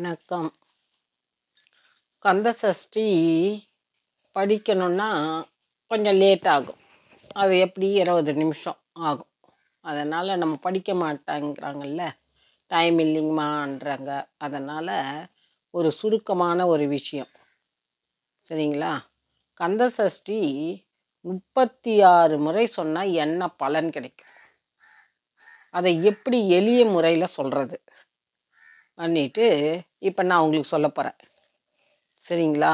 வணக்கம். கந்த சஷ்டி படிக்கணும்னா கொஞ்சம் லேட் ஆகும். அது எப்படி? இருபது நிமிஷம் ஆகும். அதனால் நம்ம படிக்க மாட்டாங்கிறாங்கல்ல? டைம் இல்லைங்கம்மான்றாங்க. அதனால் ஒரு சுருக்கமான ஒரு விஷயம். சரிங்களா? கந்த சஷ்டி முப்பத்தி ஆறு முறை சொன்னால் என்ன பலன் கிடைக்கும்? அதை எப்படி எளிய முறையில் சொல்கிறது பண்ணிவிட்டு இப்போ நான் உங்களுக்கு சொல்ல போகிறேன் சரிங்களா?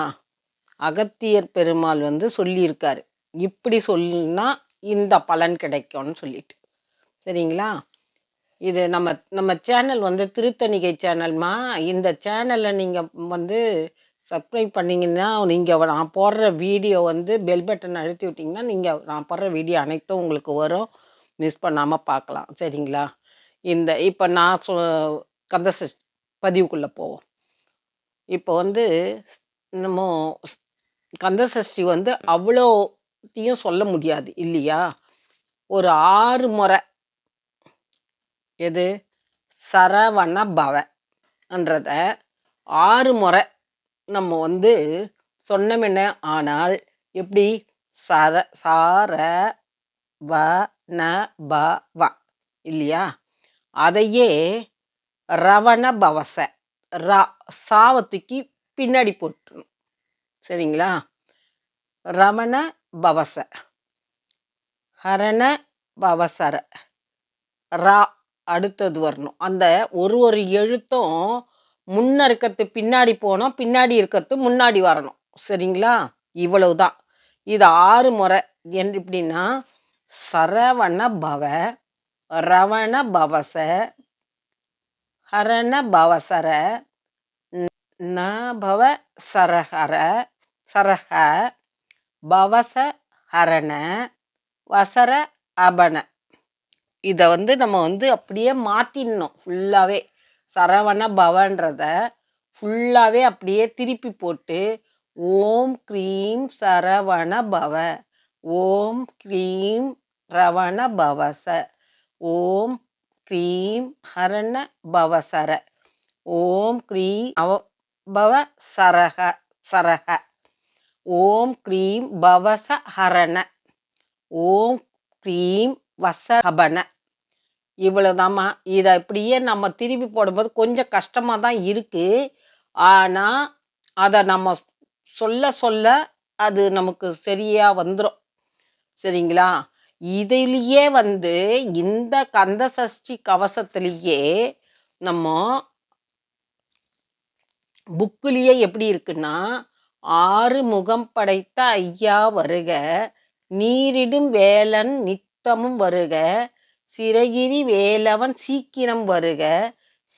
அகத்தியர் பெருமாள் வந்து சொல்லியிருக்காரு. இப்படி சொல்லினா இந்த பலன் கிடைக்கும்னு சொல்லிட்டு. சரிங்களா? இது நம்ம நம்ம சேனல் வந்து திருத்தணிகை சேனல்மா. இந்த சேனலை நீங்கள் வந்து சப்ஸ்கிரைப் பண்ணிங்கன்னா நீங்கள் நான் போடுற வீடியோ வந்து பெல் பட்டன் அழுத்தி விட்டிங்கன்னா நீங்கள் நான் போடுற வீடியோ அனைத்தும் உங்களுக்கு வரும். மிஸ் பண்ணாமல் பார்க்கலாம். சரிங்களா? இந்த இப்போ நான் சொ கந்த பதிவுக்குள்ளே போவோம். இப்போ வந்து நம்ம கந்த சஷ்டி வந்து அவ்வளோத்தையும் சொல்ல முடியாது இல்லையா? ஒரு ஆறு முறை. எது? சரவண பவன்றத ஆறு முறை நம்ம வந்து சொன்னமென்ன ஆனால் எப்படி? சர சார வ ந ப வ இல்லையா? அதையே ரவண பவச. ரா சாவத்துக்கு பின்னாடி போட்டுருணும் சரிங்களா? ரமண பவச. ஹரண பவசர. ரா அடுத்தது வரணும். அந்த ஒரு ஒரு எழுத்தும் முன்ன இருக்கிறது பின்னாடி போனோம் பின்னாடி இருக்கிறது முன்னாடி வரணும். சரிங்களா? இவ்வளவுதான். இது ஆறு முறை. என் எப்படின்னா சரவண பவ ரவண பவச ஹரண பவசர ந பவ சரஹர சரஹ பவச ஹரண வசர அபன. இதை வந்து நம்ம வந்து அப்படியே மாற்றிடணும் ஃபுல்லாகவே சரவண பவன்றத ஃபுல்லாகவே அப்படியே திருப்பி போட்டு ஓம் க்ரீம் சரவண பவ ஓம் க்ரீம் ரவண பவச ஓம் க்ரீம் ஹரண பவசர ஓம் க்ரீம் அவ பவ சரக சரக ஓம் க்ரீம் பவச ஹரண ஓம் க்ரீம் வசபன இவ்வளோதாம்மா இதை இப்படியே நம்ம திருப்பி போடும்போது கொஞ்சம் கஷ்டமாக தான் இருக்குது ஆனால் அதை நம்ம சொல்ல சொல்ல அது நமக்கு சரியாக வந்துடும் சரிங்களா? இதிலேயே வந்து இந்த கந்த சஷ்டி கவசத்திலேயே நம்ம புக்குலேயே எப்படி இருக்குன்னா ஆறு முகம் படைத்த ஐயா வருக நீரிடும் வேலன் நித்தமும் வருக சிறகிரி வேலவன் சீக்கிரம் வருக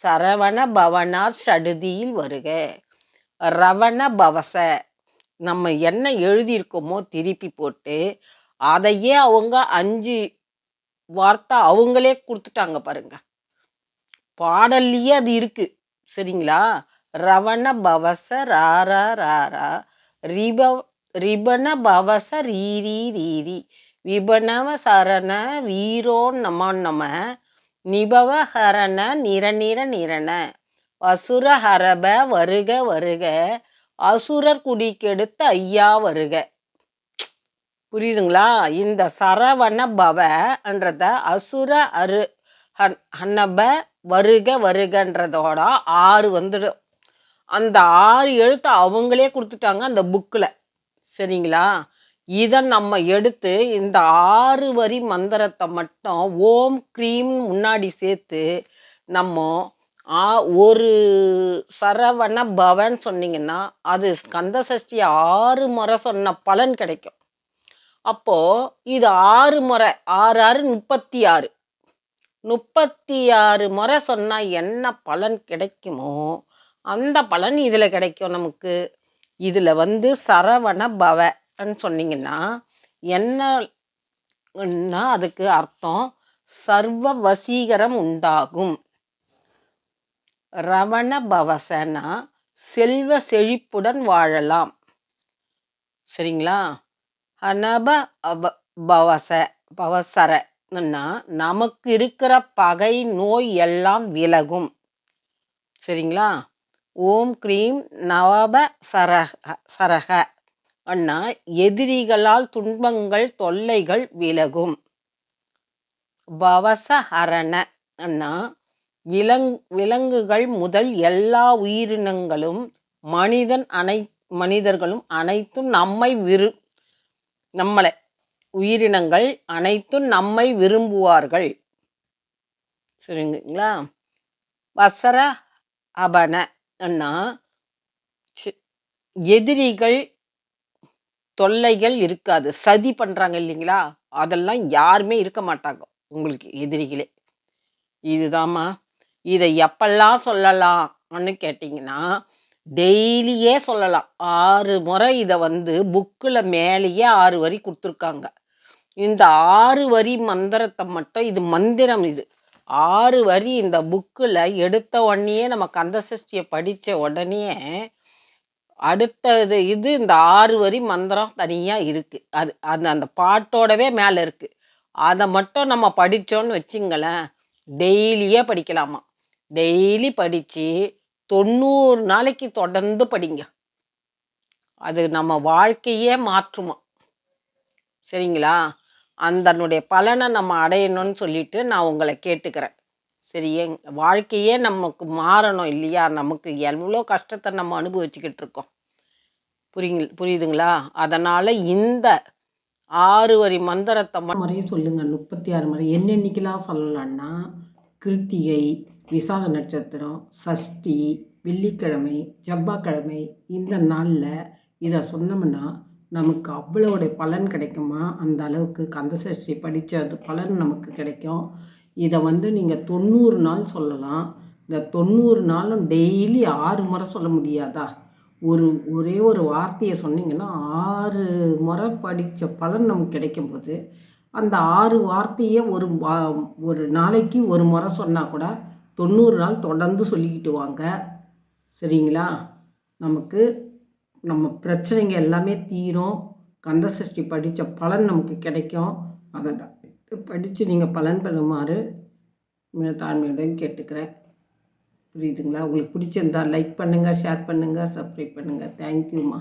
சரவண பவனார் சடுதியில் வருக. ரவண பவச நம்ம என்ன எழுதியிருக்கோமோ திருப்பி போட்டு அதையே அவங்க அஞ்சு வார்த்தை அவங்களே கொடுத்துட்டாங்க பாருங்க. பாடல்லையே அது இருக்கு. சரிங்களா? ரவண பவச ராரா ராரா ரிப ரிபண பவச ரீரி ரீரி விபணவ சரண வீரோ நம நம. நிபவ ஹரண நிரநிர நிரண. வசுர ஹரப வருக வருக. அசுரர் குடிக்கெடுத்த ஐயா வருக. புரியுதுங்களா? இந்த சரவண பவன்றத அசுர அரு ஹன்னப வருக வருகன்றதோட ஆறு வந்துடும். அந்த ஆறு எழுத்து அவங்களே கொடுத்துட்டாங்க அந்த புக்கில். சரிங்களா? இதை நம்ம எடுத்து இந்த ஆறு வரி மந்திரத்தை மட்டும் ஓம் க்ரீம் முன்னாடி சேர்த்து நம்ம ஆ ஒரு சரவண பவன் சொன்னீங்கன்னா அது ஸ்கந்த சஷ்டி ஆறு முறை சொன்ன பலன் கிடைக்கும். அப்போது இது ஆறு முறை ஆறு ஆறு முப்பத்தி ஆறு முப்பத்தி ஆறு முறை சொன்னால் என்ன பலன் கிடைக்குமோ அந்த பலன் இதில் கிடைக்கும் நமக்கு. இதில் வந்து சரவண பவன்னு சொன்னீங்கன்னா என்னன்னா அதுக்கு அர்த்தம் சர்வ வசீகரம் உண்டாகும். ரவண பவசனா செல்வ செழிப்புடன் வாழலாம். சரிங்களா? அனப அப பவச பவசரன்னா நமக்கு இருக்கிற பகை நோய் எல்லாம் விலகும். சரிங்களா? ஓம் க்ரீம் நவப சரக சரக அண்ணா எதிரிகளால் துன்பங்கள் தொல்லைகள் விலகும். பவச ஹரண அண்ணா விலங் விலங்குகள் முதல் எல்லா உயிரினங்களும் மனிதன் அனை மனிதர்களும் அனைத்தும் நம்மை விரு நம்மளை. உயிரினங்கள் அனைத்தும் நம்மை விரும்புவார்கள். சரிங்களா? வசர அபன எதிரிகள் தொல்லைகள் இருக்காது. சதி பண்ணுறாங்க இல்லைங்களா? அதெல்லாம் யாருமே இருக்க மாட்டாங்க உங்களுக்கு எதிரிகளே. இதுதாம்மா. இதை எப்பெல்லாம் சொல்லலாம்னு கேட்டிங்கன்னா டெய்லியே சொல்லலாம். ஆறு முறை இதை வந்து புக்கில் மேலேயே ஆறு வரி கொடுத்துருக்காங்க. இந்த ஆறு வரி மந்திரத்தை மட்டும் இது மந்திரம் இது. ஆறு வரி இந்த புக்கில் எடுத்த உடனேயே நம்ம கந்தசஷ்டியை படித்த உடனே அடுத்தது இது இந்த ஆறு வரி மந்திரம் தனியாக இருக்குது அது அது அந்த பாட்டோடவே மேலே இருக்குது அதை மட்டும் நம்ம படித்தோன்னு வச்சுங்களேன் டெய்லியே படிக்கலாமா? டெய்லி படித்து தொண்ணூறு நாளைக்கு தொடர்ந்து படிங்க. அது நம்ம வாழ்க்கையே மாற்றுமா? சரிங்களா? அந்தனுடைய பலனை நம்ம அடையணும்னு சொல்லிட்டு நான் உங்களை கேட்டுக்கிறேன். சரி எங் வாழ்க்கையே நமக்கு மாறணும் இல்லையா? நமக்கு எவ்வளோ கஷ்டத்தை நம்ம அனுபவிச்சுக்கிட்டு இருக்கோம். புரியுங்க புரியுதுங்களா? அதனால் இந்த ஆறு வரி மந்திரத்தை முறையும் சொல்லுங்கள் முப்பத்தி ஆறு முறை. என்னென்னைக்கெல்லாம் சொல்லலான்னா கிருத்திகை விசாக நட்சத்திரம் சஷ்டி வெள்ளிக்கிழமை செவ்வாய்க்கிழமை இந்த நாளில் இதை சொன்னோம்னா நமக்கு அவ்வளோடைய பலன் கிடைக்குமா? அந்த அளவுக்கு கந்த சஷ்டி படித்தது பலன் நமக்கு கிடைக்கும். இதை வந்து நீங்கள் தொண்ணூறு நாள் சொல்லலாம். இந்த தொண்ணூறு நாளும் டெய்லி ஆறு முறை சொல்ல முடியாதா? ஒரு ஒரே ஒரு வார்த்தையை சொன்னீங்கன்னா ஆறு முறை படித்த பலன் நமக்கு கிடைக்கும்போது அந்த ஆறு வார்த்தையை ஒரு வா- ஒரு நாளைக்கு ஒரு முறை சொன்னால் கூட தொண்ணூறு நாள் தொடர்ந்து சொல்லிக்கிட்டு வாங்க. சரிங்களா? நமக்கு நம்ம பிரச்சனைங்க எல்லாமே தீரும். கந்த சஷ்டி படித்த பலன் நமக்கு கிடைக்கும். அதை படித்து நீங்கள் பலன் பெறுமாறு தாழ்மையுடன் கேட்டுக்கிறேன். புரியுதுங்களா? உங்களுக்கு பிடிச்சிருந்தா லைக் பண்ணுங்கள் ஷேர் பண்ணுங்கள் சப்ஸ்கிரைப் பண்ணுங்கள் தேங்க்யூம்மா